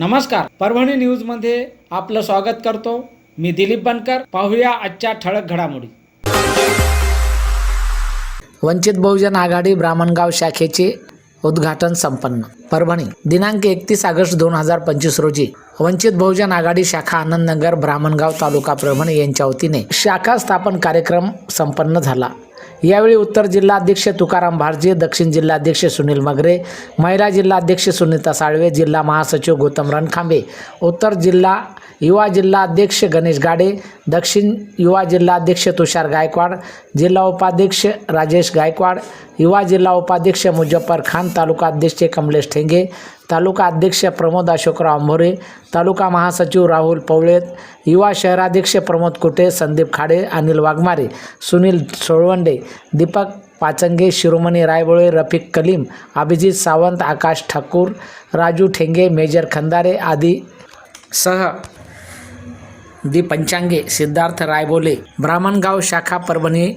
नमस्कार. परभणी न्यूजमध्ये आपलं स्वागत करतो. मी दिलीप बनकर. पाहूया आजच्या ठळक घडामोडी. वंचित बहुजन आघाडी ब्राह्मणगाव शाखेचे उद्घाटन संपन्न. परभणी दिनांक एकतीस ऑगस्ट दोन हजार पंचवीस रोजी वंचित बहुजन आघाडी शाखा आनंदनगर ब्राह्मणगाव तालुका परभणी यांच्या वतीने शाखा स्थापन कार्यक्रम संपन्न झाला. यावेळी उत्तर जिल्हाध्यक्ष तुकाराम भारजे दक्षिण जिल्हाध्यक्ष सुनील मगरे महिला जिल्हाध्यक्ष सुनीता साळवे जिल्हा महासचिव गौतम रणखांबे उत्तर जिल्हा युवा जिल्हाध्यक्ष गणेश गाडे दक्षिण युवा जिल्हाध्यक्ष तुषार गायकवाड जिल्हा उपाध्यक्ष राजेश गायकवाड युवा जिल्हा उपाध्यक्ष मुजफ्फर खान तालुका अध्यक्ष कमलेश ठेंगे तालुका अध्यक्ष प्रमोद अशोकराव आंभोरे तालुका महासचिव राहुल पवळेत युवा शहराध्यक्ष प्रमोद कुटे संदीप खाडे अनिल वाघमारे सुनील सोळवंडे दीपक पाचंगे शिरोमणी रायबोळे रफिक कलीम अभिजित सावंत आकाश ठाकूर राजू ठेंगे मेजर खंदारे आदी सह दी पंचांगे सिद्धार्थ रायबोले ब्राह्मणगाव शाखा परभणी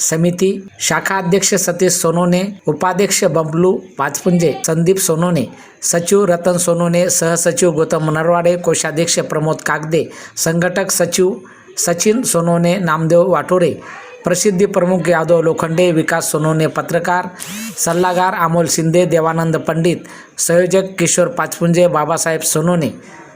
समिती शाखा अध्यक्ष सतीश सोनोने उपाध्यक्ष बबलू पाचपुंजे संदीप सोनोने सचिव रतन सोनोने सहसचिव गौतम नरवाडे कोषाध्यक्ष प्रमोद कागदे संघटक सचिव सचिन सोनोने नामदेव वाटोरे प्रसिद्धी प्रमुख यादव लोखंडे विकास सोनोने पत्रकार सल्लागार अमोल शिंदे देवानंद पंडित संयोजक किशोर पाचपुंजे बाबासाहेब सोनोने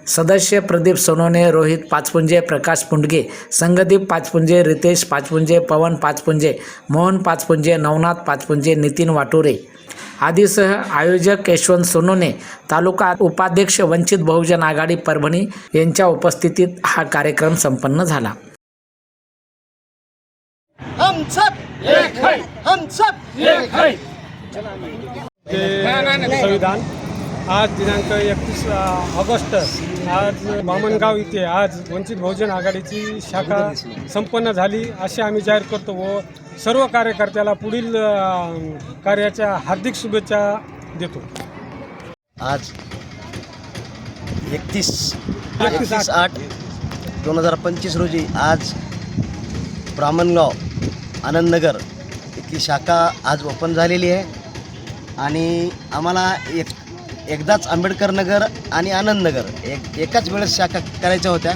सदस्य प्रदीप सोनोने रोहित पाचपुंजे प्रकाश पुंडगे संगदीप पाचपुंजे रितेश पाचपुंजे पवन पाचपुंजे मोहन पाचपुंजे नवनाथ पाचपुंजे नितीन वाटोरे. आदीसह आयोजक यशवंत सोनोने तालुका उपाध्यक्ष वंचित बहुजन आघाडी परभणी यांच्या उपस्थितीत हा कार्यक्रम संपन्न झाला. हम सब एक है हम सब एक है। ते संविधान आज दिनांक एकतीस ऑगस्ट. आज मामनगाव इथे आज वंचित बहुजन आघाडीची शाखा संपन्न झाली असे आम्ही जाहीर करतो व सर्व कार्यकर्त्याला पुढील कार्याच्या हार्दिक शुभेच्छा देतो. आज एकतीस एकतीस आठ दोन हजार पंचवीस रोजी आज ब्राह्मणगाव आनंदनगर इथली शाखा आज ओपन झालेली आहे. आणि आम्हाला एक एकदाच आंबेडकर नगर आणि आनंदनगर एक एकाच वेळेस शाखा करायच्या होत्या.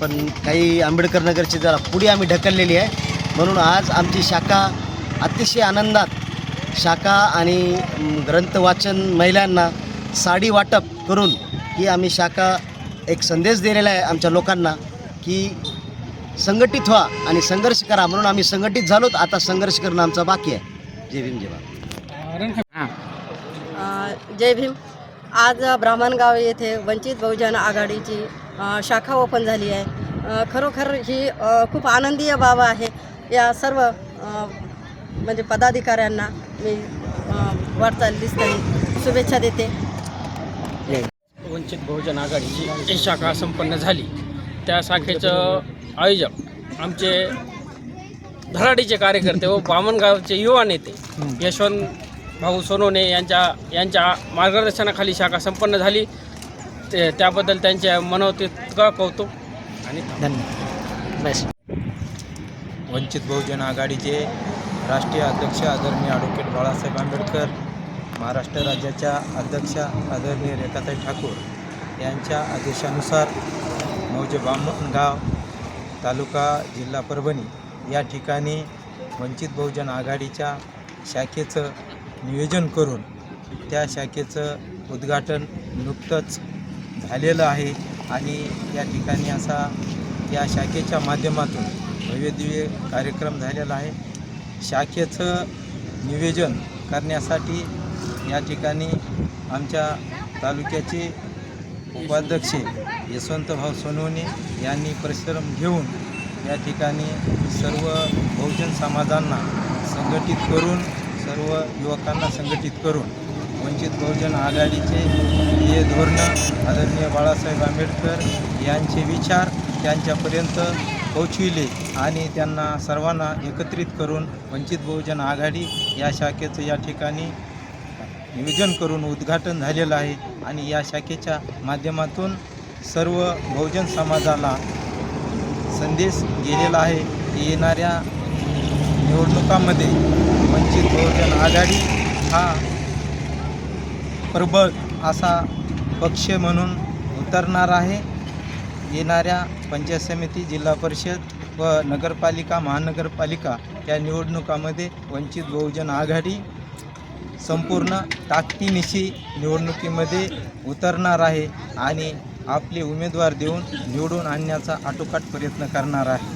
पण काही आंबेडकर नगरची जरा पुढे आम्ही ढकललेली आहे. म्हणून आज आमची शाखा अतिशय आनंदात शाखा आणि ग्रंथ वाचन महिलांना साडी वाटप करून ही आम्ही शाखा एक संदेश दिलेला आहे आमच्या लोकांना की संघटित व्हा आणि संघर्ष करा. म्हणून आम्ही संघटित झालोत. आता संघर्ष करणं आमचा बाकी आहे. जय भीम जय अ, जय भीम. आज ब्राह्मणगाव येथे वंचित बहुजन आघाडीची शाखा ओपन झाली आहे. खरोखर ही खूप आनंदीय बाब आहे. या सर्व म्हणजे पदाधिकाऱ्यांना मी अ, वाटचाल शुभेच्छा देते. वंचित बहुजन आघाडीची जी शाखा संपन्न झाली त्या शाखेचं आयोजक आमचे धराडीचे कार्यकर्ते व बामणगावचे युवा नेते यशवंत भाऊ सोनवणे यांच्या यांच्या मार्गदर्शनाखाली शाखा संपन्न झाली. ते त्याबद्दल त्यांच्या मनोतीतका कौतुक. आणि धन्यवाद. बस वंचित बहुजन आघाडीचे राष्ट्रीय अध्यक्ष आदरणीय ॲडव्होकेट बाळासाहेब आंबेडकर महाराष्ट्र राज्याच्या अध्यक्षा आदरणीय रेखाताई ठाकूर यांच्या आदेशानुसार मौजे बामणगाव तालुका जिल्हा परभणी या ठिकाणी वंचित बहुजन आघाडीच्या शाखेचं नियोजन करून त्या शाखेचं उद्घाटन नुकतंच झालेलं आहे आणि या ठिकाणी असा या शाखेच्या माध्यमातून भव्यदिव्य कार्यक्रम झालेला आहे. शाखेचं नियोजन करण्यासाठी या ठिकाणी आमच्या तालुक्याचे उपाध्यक्ष यशवंतभाऊ सोनवणे यांनी परिश्रम घेऊन या ठिकाणी सर्व बहुजन समाजांना संघटित करून सर्व युवकांना संघटित करून वंचित बहुजन आघाडीचे हे धोरणं आदरणीय बाळासाहेब आंबेडकर यांचे विचार त्यांच्यापर्यंत पोचविले आणि त्यांना सर्वांना एकत्रित करून वंचित बहुजन आघाडी या शाखेचं या ठिकाणी नियोजन करून उद्घाटन झालेलं आहे आणि या शाखेच्या माध्यमातून सर्व बहुजन समाजाला संदेश गेलेला आहे की येणाऱ्या निवडणुकामध्ये वंचित बहुजन आघाडी हा प्रबळ असा पक्ष म्हणून उतरणार आहे. येणाऱ्या पंचायत समिती जिल्हा परिषद व नगरपालिका महानगरपालिका या निवडणुकामध्ये वंचित बहुजन आघाडी संपूर्ण ताकदीनिशी निवडणुकीमध्ये उतरणार आहे आणि आपले उमेदवार देऊन निवडून आणण्याचा आटोकाट प्रयत्न करणार आहे.